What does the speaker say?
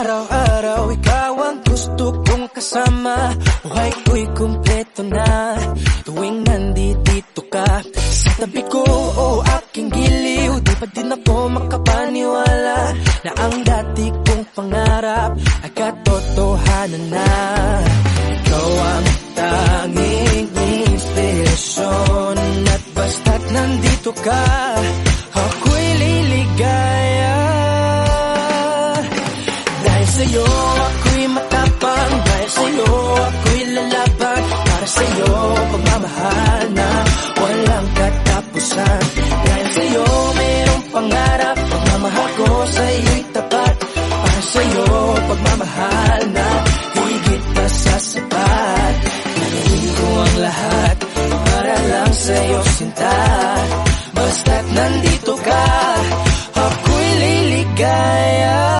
Araw-araw ikaw ang gusto kong kasama. Buhay ko'y kumpleto na. Tuwing nandito ka Sa tabi ko o aking giliw Di pa din ako makapaniwala Na ang dati kong pangarap Ay katotohanan na. Ikaw ang tanging inspirasyon At basta't nandito ka sa'yo ako'y matapang. Dahil sa'yo ako'y lalaban. Para sa'yo pagmamahal na walang katapusan. Dahil sa'yo mayroong pangarap. Pagmamahal ko sa'yo'y tapat. Para sa'yo pagmamahal na higit pa sa sapat. Nagawin ko ang lahat para lang sa'yo sinta. Basta't nandito ka, ako'y liligay